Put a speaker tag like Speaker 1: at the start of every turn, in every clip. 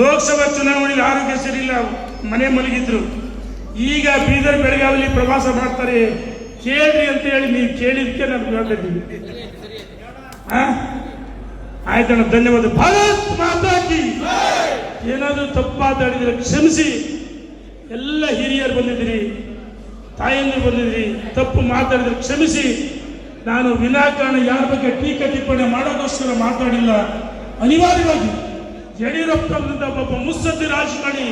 Speaker 1: ಲೋಕಸಭಾ ಚುನಾವಣೆಯಲ್ಲಿ ಆರೋಗ್ಯ ಸರಿಯಿಲ್ಲ ಮನೆ ಮಲಗಿದ್ರು. ಈಗ ಬೀದರ್ ಬೆಳಗಾವಿಲಿ ಪ್ರವಾಸ ಮಾಡ್ತಾರೆ. ಕೇಳ್ರಿ ಅಂತ ಹೇಳಿ ನೀವು ಕೇಳಿದ್ಕೆ ನಾನು ಹೇಳ್ತಿದ್ದೀನಿ? ಆಯ್ತಣ್ಣ, ಧನ್ಯವಾದ. ಭಾರತ್ ಮಾತಾಕಿ ಏನಾದರೂ ತಪ್ಪು ಮಾತಾಡಿದ್ರೆ ಕ್ಷಮಿಸಿ. ಎಲ್ಲ ಹಿರಿಯರು ಬಂದಿದ್ದೀರಿ, ತಾಯಂದಿರು ಬಂದಿದ್ದೀರಿ, ತಪ್ಪು ಮಾತಾಡಿದ್ರೆ ಕ್ಷಮಿಸಿ. ನಾನು ವಿನಾಕಾರಣ ಯಾರ ಬಗ್ಗೆ ಟೀಕೆ ಟಿಪ್ಪಣಿ ಮಾಡೋದಕ್ಕೋಸ್ಕರ ಮಾತಾಡಿಲ್ಲ. ಅನಿವಾರ್ಯವಾಗಿ. ಯಡಿಯೂರಪ್ಪನಂತ ಒಬ್ಬ ಮುತ್ಸದ್ದಿ ರಾಜಕಾರಣಿ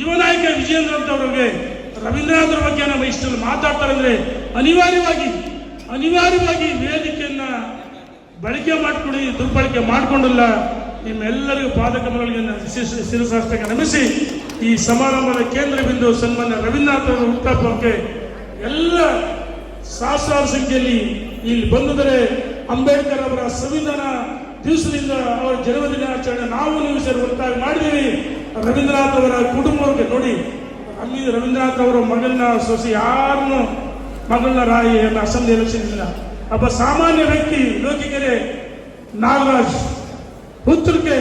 Speaker 1: ಯುವ ನಾಯಕ ವಿಜೇಂದ್ರ ಅಂತವ್ರಿಗೆ ರವೀಂದ್ರನಾಥ್ರ ಬಗ್ಗೆ ನಮ್ಮ ಇಷ್ಟಲ್ಲಿ ಮಾತಾಡ್ತಾರೆ ಅಂದ್ರೆ ಅನಿವಾರ್ಯವಾಗಿ ಅನಿವಾರ್ಯವಾಗಿ ವೇದಿಕೆಯನ್ನ ಬಳಕೆ ಮಾಡಿಕೊಡಿ, ದುರ್ಬಳಕೆ ಮಾಡಿಕೊಂಡಿಲ್ಲ. ನಿಮ್ಮೆಲ್ಲರಿಗೂ ಪಾದಕಮಗಳಿಗೆ ಶಿರಸಾಷ್ಟಕ ನಮಿಸಿ ಈ ಸಮಾರಂಭದ ಕೇಂದ್ರ ಬಿಂದು ಸನ್ಮಾನ್ಯ ರವೀಂದ್ರನಾಥ್ ಅವರ ಎಲ್ಲ ಸಹಸ್ರಾರು ಸಂಖ್ಯೆಯಲ್ಲಿ ಇಲ್ಲಿ ಬಂದಿದ್ರೆ ಅಂಬೇಡ್ಕರ್ ಅವರ ಸಂವಿಧಾನ ದಿವಸದಿಂದ ಅವರ ಜನ್ಮದಿನಾಚರಣೆ ನಾವು ನೀವು ಸೇರಿ ಒಟ್ಟಾಗಿ ಮಾಡಿದ್ದೀವಿ. ರವೀಂದ್ರನಾಥ್ ಅವರ ಕುಟುಂಬಕ್ಕೆ ನೋಡಿ. ಅಲ್ಲಿ ರವೀಂದ್ರನಾಥ್ ಅವರ ಮಗನ ಸೊಸೆ ಯಾರನ್ನು ಮಗಳನ್ನ ರಾಯಿ ಅಸೆಂಬ್ಲಿ ಎಲೆಕ್ಷನ್ ಇಲ್ಲ ಒಬ್ಬ ಸಾಮಾನ್ಯ ವ್ಯಕ್ತಿ ಲೋಕಿಕೆರೆ ನಾಗರಾಜ್ ಉತ್ತರಕ್ಕೆ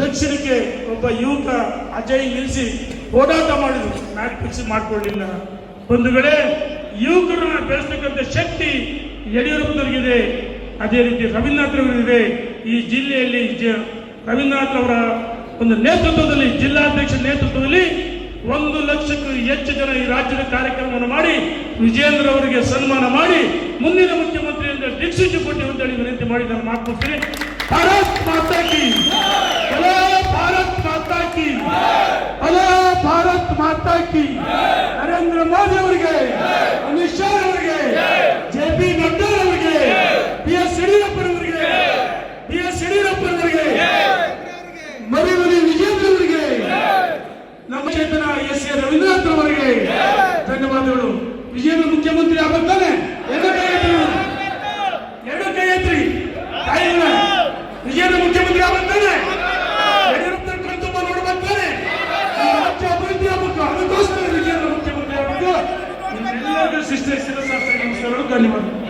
Speaker 1: ದಕ್ಷಿಣಕ್ಕೆ ಒಬ್ಬ ಯುವಕ ಅಜಯ್ ನಿಲ್ಲಿಸಿ ಓಡಾಟ ಮಾಡಿದ್ರು. ಮ್ಯಾಟ್ ಫಿಕ್ಸ್ ಮಾಡ್ಕೊಳ್ಳಿಲ್ಲ ವೇಳೆ ಯುವಕರನ್ನ ಬೆಳೆಸ್ತಕ್ಕಂಥ ಶಕ್ತಿ ಯಡಿಯೂರಪ್ಪನವರಿಗಿದೆ. ಅದೇ ರೀತಿ ರವೀಂದ್ರನಾಥ್ ಅವರಿಗಿದೆ. ಈ ಜಿಲ್ಲೆಯಲ್ಲಿ ರವೀಂದ್ರನಾಥ್ ಅವರ ಒಂದು ನೇತೃತ್ವದಲ್ಲಿ ಜಿಲ್ಲಾಧ್ಯಕ್ಷ ನೇತೃತ್ವದಲ್ಲಿ ಒಂದು ಲಕ್ಷಕ್ಕೂ ಹೆಚ್ಚು ಜನ ಈ ರಾಜ್ಯದ ಕಾರ್ಯಕ್ರಮವನ್ನು ಮಾಡಿ ವಿಜೇಂದ್ರ ಅವರಿಗೆ ಸನ್ಮಾನ ಮಾಡಿ ಮುಂದಿನ ಮುಖ್ಯಮಂತ್ರಿ ಅಂತ ದಿಕ್ಸೂಚಿ ಅಂತ ಹೇಳಿ ವಿನಂತಿ ಮಾಡಿ ನಾನು ಮಾತನಾಡ್ತೀನಿ. ಭಾರತ್ ಮಾತಾ ಕಿ ಹಲೋ ಭಾರತ್ ಮಾತಾ ಕಿ ಹಲೋ ಭಾರತ್ ಮಾತಾ ಕಿ ಎಸ್ ಎ ರವೀಂದ್ರನಾಥ್ ಅವರಿಗೆ ಧನ್ಯವಾದಗಳು. ವಿಜಯನ ಮುಖ್ಯಮಂತ್ರಿ ಆಗುತ್ತಾನೆ ಎರಡು ಕೈ ನೋಡಿ. ಎರಡು ಕೈ ಎತ್ತಿ. ವಿಜಯನ ಮುಖ್ಯಮಂತ್ರಿ ಆಗುತ್ತಾನೆ ನೋಡ್ಬೇಕಾನೆ ಈ ರಾಜ್ಯ ಅಭಿವೃದ್ಧಿ ಆಗ್ಬೇಕು. ಅದಕ್ಕೋಸ್ಕರ ವಿಜೇಂದ್ರ ಮುಖ್ಯಮಂತ್ರಿ ಆಗ್ಬೇಕು. ಧನ್ಯವಾದಗಳು.